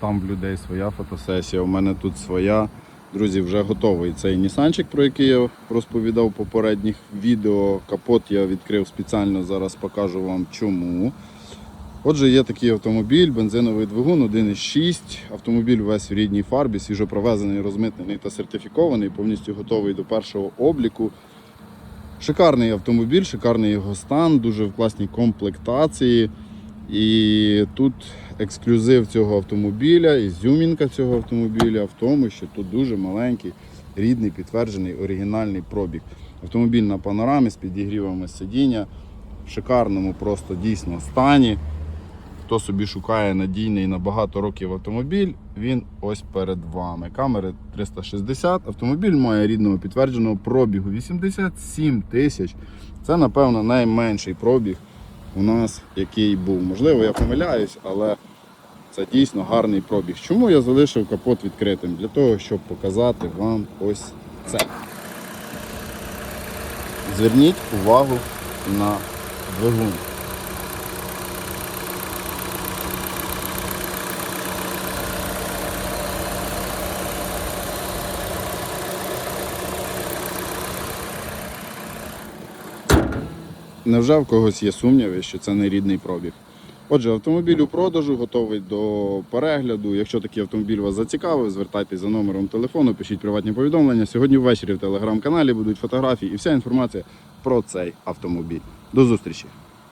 там в людей своя фотосесія, у мене тут своя. Друзі, вже готовий цей Нісанчик, про який я розповідав в попередніх відео. Капот я відкрив спеціально, зараз покажу вам чому. Отже, є такий автомобіль, бензиновий двигун 1.6. Автомобіль весь в рідній фарбі, свіжопровезений, розмитнений та сертифікований, повністю готовий до першого обліку. Шикарний автомобіль, шикарний його стан, дуже в класній комплектації. І тут ексклюзив цього автомобіля, ізюмінка цього автомобіля в тому, що тут дуже маленький, рідний, підтверджений оригінальний пробіг. Автомобіль на панорамі з підігрівами сидіння, в шикарному просто дійсно стані. Хто собі шукає надійний на багато років автомобіль, він ось перед вами. Камери 360. Автомобіль має рідного підтвердженого пробігу 87 тисяч. Це, напевно, найменший пробіг у нас, який був. Можливо, я помиляюсь, але це дійсно гарний пробіг. Чому я залишив капот відкритим? Для того, щоб показати вам ось це. Зверніть увагу на двигун. Невже в когось є сумніви, що це не рідний пробіг? Отже, автомобіль у продажу готовий до перегляду. Якщо такий автомобіль вас зацікавив, звертайтеся за номером телефону, пишіть приватні повідомлення. Сьогодні ввечері в телеграм-каналі будуть фотографії і вся інформація про цей автомобіль. До зустрічі!